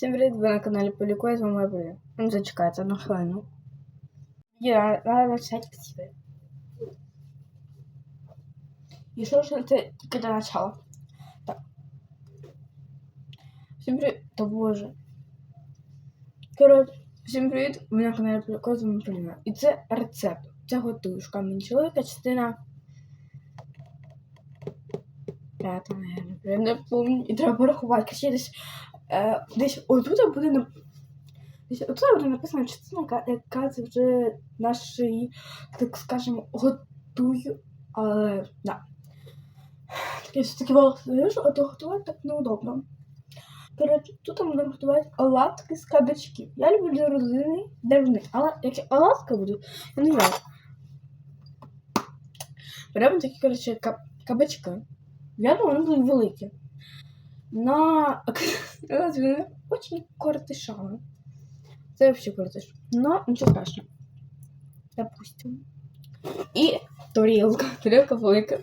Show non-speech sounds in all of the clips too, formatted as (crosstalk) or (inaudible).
Всім привіт, ви на каналі Полікой, з вами Полі. Ну, зачекайте одну хвилину. Я надо начать красиво. І що ж це тільки до начала? Так. Всім привіт, та боже. Коротше, всім привіт, ви на каналі Полікой, з вами Поліна. І це рецепт. Це готуюшка. Мені чоловіка, частина п'ята, наверное. Я не пам'ятаю. І треба порахувати. Короче, десь, е, десь отут буде. Десь отут буде написано частина, яка, яка це вже наші, так скажемо, готую. Але, да. Таке все-таки волосуєш, а то готувати так неудобно. Коротше, тут будемо готувати оладки з кабачків. Я люблю родини деревни, але якщо оладка буду, я не знаю. Беремо такі, коротше, каб- кабачки. Я думаю, вони будуть великі. На (laughs) вони очень коротышами. Це взагалі коротыш. Но нічого страшного. Допустим. І тарілка. Тарілка велика.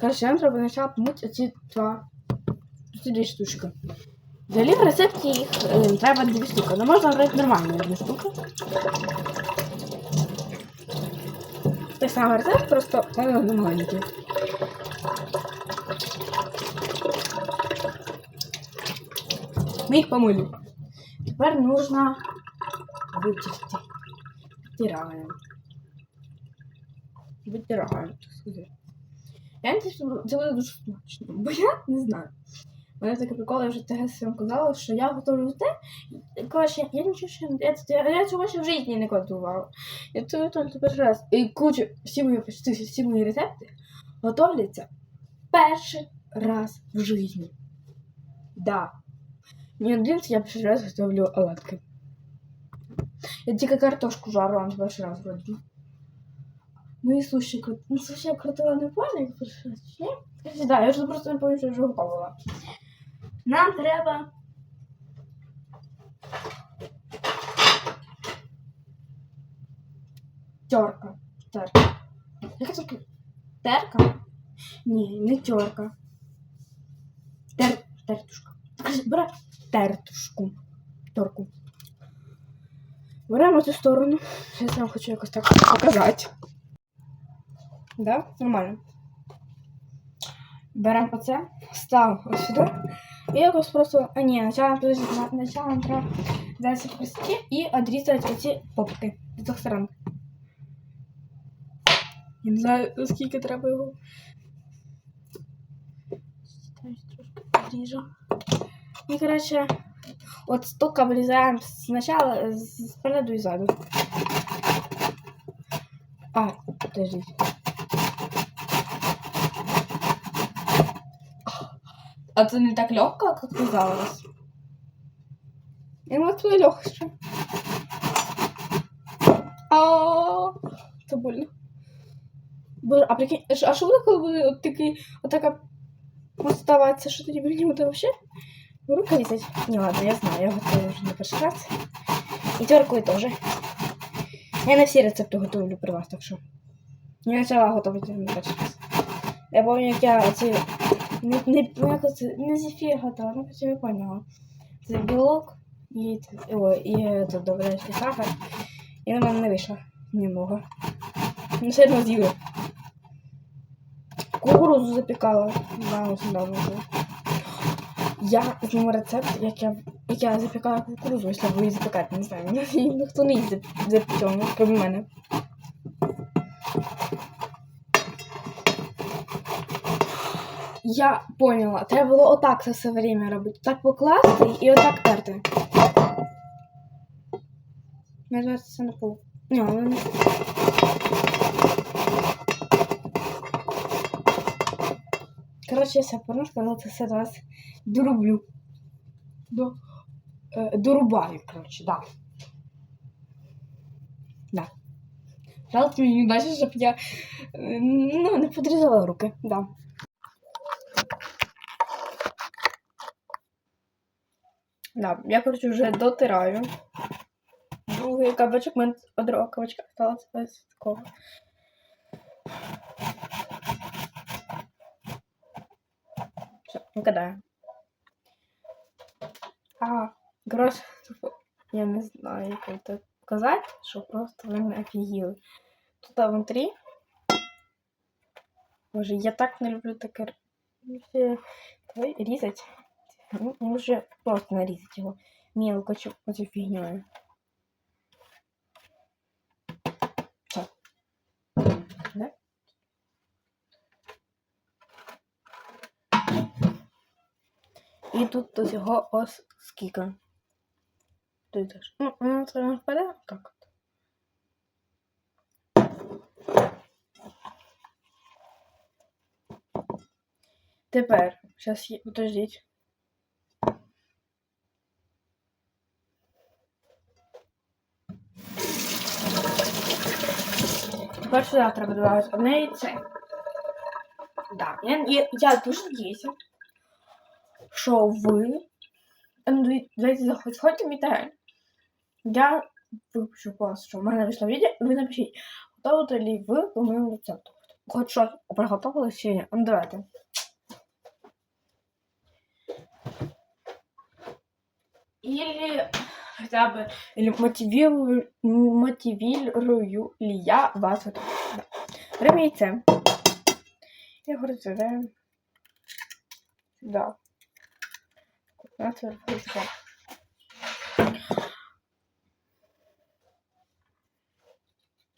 Короче, нам треба спочатку помити оці два. Ці дві штучки. Взагалі в рецепті їх е, треба дві штуки. Ну можна брати нормальні дві штуки. Той самий рецепт, просто вони маленькі. Мы их помыли. Теперь нужно вытерти. Вытираем. Вытираем, так сказать. Я не знаю, що це буде дуже смачно, бо я не знаю. У мене таке прикол, я вже теж вам казала, що я готую те. Коротше, я нічого ще не. Я, я, я цього ще в житті не готувала. Я готую тільки перший раз. І кучу, всі мої, почти всі мої рецепти готовляться перший раз в житті. Да. Не один я перший раз готовлю оладки. Я тільки картошку жарю, а не перший раз вроді. Ну і суші крут... Ну, суші я крутила не поняла, як перший раз. чи Ні? Короче, да, я вже просто не пам'ятаю, що я вже готувала. Нам треба. Терка. Терка. Яка це? Терка? Ні, не терка. Тер... Тертушка. Кажи, Бере тертушку. Торку. Беремо цю сторону. Я вам хочу якось так показати. Да? Нормально. Беремо оце, ставимо ось сюди. І якось просто. А ні, начало, нам треба ці хрестики і відрізати оці попки з двох сторон. Я не знаю, наскільки треба його. Трошки ріжу. І, коротше, от столько обрізаємо спочатку, спереду і ззаду. А, подождите. А це не так легко, як казалось? І вот твоє легше. А, це больно. Боже, а прикинь, а що- а що буде, коли буде от такий, отака оставатися, що тоді прикинь, буде вообще? Рука висить? Не, ладно, я знаю, я готую вже не перший раз. І теркою теж. Я не всі рецепти готую при вас, так що. Я почала готувати не перший раз. Я пам'ятаю, як я ці... Не, не, ну, як це, не зефір готувала, ну, хоча я поняла. Це білок і, о, і тут добавляєш сахар. І на мене не вийшло немного. Ну, все одно з'їли. Кукурузу запікала. Да, ось недавно. Я знаю рецепт, як я, як я запікала кукурузу, якщо ви її запікати, не знаю. Ні- Ніхто не їсть запечену, крім мене. Я поняла, треба було отак це все время робити. Так покласти і отак терти. Зараз це на пол. Ні, воно не. Коротше, я поняла, що це все зараз дороблю. До, е, дорубаю, коротше, да. Да. Жалко мені не бачиш, щоб я е, ну, не подрізала руки, да. Да, я, коротше, вже дотираю. Другий кабачок, мене од другого кабачка осталось без такого. Все, викидаю. А, коротше, типу, (laughs) я не знаю, як це показати, що просто ви не офігіли. Тут внутрі. Боже, я так не люблю таке р- вообще, давай різати. Ну, не вже просто нарізати його мелко цю оцю І тут до цього ось скільки. Тут теж. Ну, ну, це не впаде? От? Тепер, зараз, є- подождіть. Тепер сюди треба додати одне яйце. Да, я, я, я дуже надіюся, що ви. Ну, давайте заходьте в комментарии. Я випущу вас, що в мене вийшло відео, ви напишіть, готовите ли ви по моєму рецепту. Хоч щось приготували чи ні. Ну давайте. Или хотя бы или мотивирую, мотивирую ли я вас в этом. Да. Примите. Я говорю, да. 16 верховичка.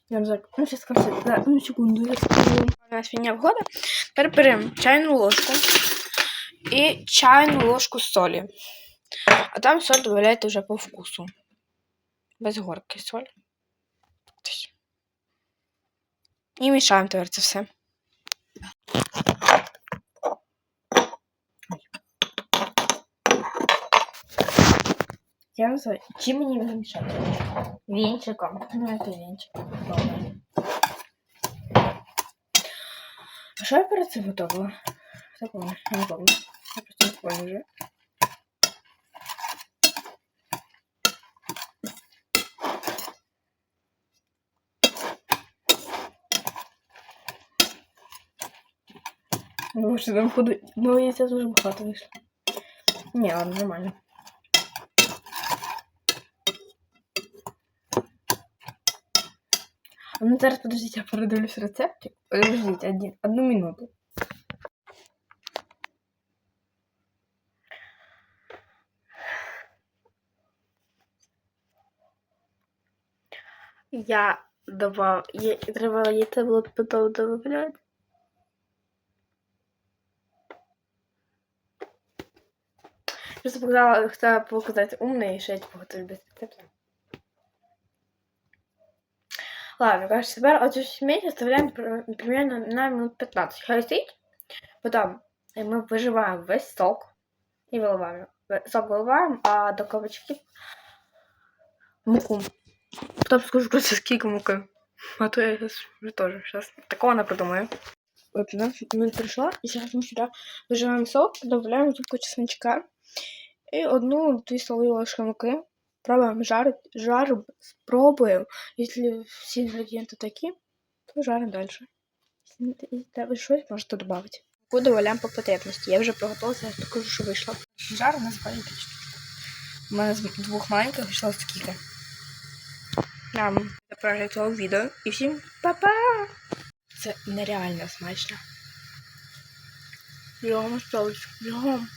Я вже ну, зараз скажу, за одну секунду я скажу. У нас свиня вгода. Тепер беремо чайну ложку і чайну ложку солі. А там соль додаєте вже по вкусу. Без горки соль. І мішаємо тепер це все. Я не знаю, чим мені його мішати? Вінчиком. Ну, це вінчик. Добре. А що я перед цим готувала? Забула, я не помню. Я просто не помню вже. Ну, що там ходу... Ну, яйця дуже багато вийшло. Ні, ладно, нормально. Ну зараз подождіть, я передивлюсь рецептик. Подождіть, один, одну минуту. Я добав... Я... Треба яйце було потім добавляти. Просто показала, хотела показать умный, что я типа готовлю без рецепта. Ладно, короче, теперь эту смесь оставляем при- примерно на минут 15. Хай. Потом мы выжимаем весь сок и выливаем. Э, Сок выливаем, а до кабачків муку. Потом скажу, просто скільки муки. А то я сейчас тоже сейчас такого не придумаю. Вот, 15 минут прошло, и сейчас мы сюда выжимаем сок, добавляем зубку чесночка и одну-две столовые ложки муки. Пробуем жарить, жарим, пробуем. Если все ингредиенты такие, то жарим дальше. Если щось, можете добавить. Муку добавляем по потребности. Я вже приготувалася, я покажу, що вийшло. Жар у нас маленький штучка. У мене з двох маленьких вийшло скільки. Нам за перегляд відео. І всім па-па! Це нереально смачно. Бігом, столочку, бігом.